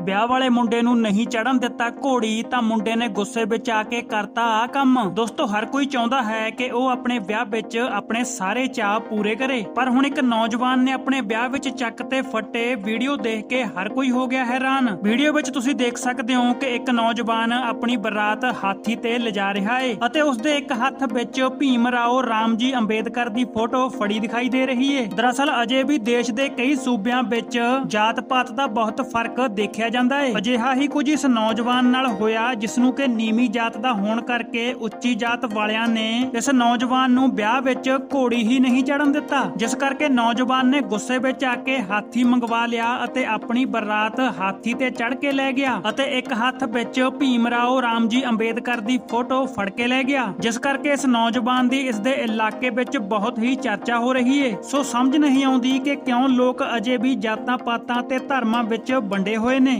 ਵਿਆਹ ਵਾਲੇ ਮੁੰਡੇ ਨੂੰ ਨਹੀਂ ਚੜਨ ਦਿੱਤਾ ਘੋੜੀ, ਤਾਂ ਮੁੰਡੇ ਨੇ ਗੁੱਸੇ ਵਿੱਚ ਆ ਕੇ ਕਰਤਾ ਆ ਕੰਮ। ਦੋਸਤੋ, ਹਰ ਕੋਈ ਚਾਹੁੰਦਾ ਹੈ ਕਿ ਉਹ ਆਪਣੇ ਵਿਆਹ ਵਿੱਚ ਆਪਣੇ ਸਾਰੇ ਚਾਅ ਪੂਰੇ ਕਰੇ। ਪਰ ਹੁਣ ਇੱਕ ਨੌਜਵਾਨ ਨੇ ਆਪਣੇ ਵਿਆਹ ਵਿੱਚ ਚੱਕ ਤੇ ਫੱਟੇ ਵੀਡੀਓ ਦੇਖ ਕੇ ਹਰ ਕੋਈ ਹੋ ਗਿਆ ਹੈਰਾਨ। ਵੀਡੀਓ ਵਿੱਚ ਤੁਸੀਂ ਦੇਖ ਸਕਦੇ ਹੋ ਕਿ ਇੱਕ ਨੌਜਵਾਨ ਆਪਣੀ ਬਰਾਤ ਹਾਥੀ ਤੇ ਲਿਜਾ ਰਿਹਾ ਹੈ ਅਤੇ ਉਸ ਦੇ ਇੱਕ ਹੱਥ ਵਿੱਚ ਭੀਮ ਰਾਓ ਰਾਮਜੀ ਅੰਬੇਦਕਰ ਦੀ ਫੋਟੋ ਫੜੀ ਦਿਖਾਈ ਦੇ ਰਹੀ ਹੈ ਦਰਅਸਲ, ਅਜੇ ਵੀ ਦੇਸ਼ ਦੇ ਕਈ ਸੂਬਿਆਂ ਵਿੱਚ ਜਾਤ-ਪਾਤ ਦਾ ਬਹੁਤ ਫ਼ਰਕ ਦੇਖਿਆ ਜਾਂਦਾ ਹੈ ਅਜਿਹਾ ਹੀ ਕੁਝ ਇਸ ਨੌਜਵਾਨ ਨਾਲ ਹੋਇਆ ਜਿਸ ਨੂੰ ਕਿ ਨੀਵੀਂ ਜਾਤ ਦਾ ਹੋਣ ਕਰਕੇ ਉੱਚੀ ਜਾਤ ਵਾਲਿਆਂ ਨੇ ਇਸ ਨੌਜਵਾਨ ਨੂੰ ਵਿਆਹ ਵਿੱਚ ਘੋੜੀ ਹੀ ਨਹੀਂ ਚੜਨ ਦਿੱਤਾ। ਜਿਸ ਕਰਕੇ ਨੌਜਵਾਨ ਨੇ ਗੁੱਸੇ ਵਿੱਚ ਆ ਕੇ ਹਾਥੀ ਮੰਗਵਾ ਲਿਆ ਅਤੇ ਆਪਣੀ ਬਰਾਤ ਹਾਥੀ ਤੇ ਚੜ ਕੇ ਲੈ ਗਿਆ ਅਤੇ ਇੱਕ ਹੱਥ ਵਿੱਚ ਭੀਮ ਰਾਓ ਰਾਮਜੀ ਅੰਬੇਦਕਰ ਦੀ ਫੋਟੋ ਫੜ ਕੇ ਲੈ ਗਿਆ। ਜਿਸ ਕਰਕੇ ਇਸ ਨੌਜਵਾਨ ਦੀ ਇਸ ਦੇ ਇਲਾਕੇ ਵਿੱਚ ਬਹੁਤ ਹੀ ਚਰਚਾ ਹੋ ਰਹੀ ਏ। ਸੋ ਸਮਝ ਨਹੀਂ ਆਉਂਦੀ ਕਿ ਕਿਉਂ ਲੋਕ ਅਜੇ ਵੀ ਜਾਤਾਂ ਪਾਤਾਂ ਤੇ ਧਰਮਾਂ ਵਿੱਚ ਵੰਡੇ ਹੋਏ ਨੇ।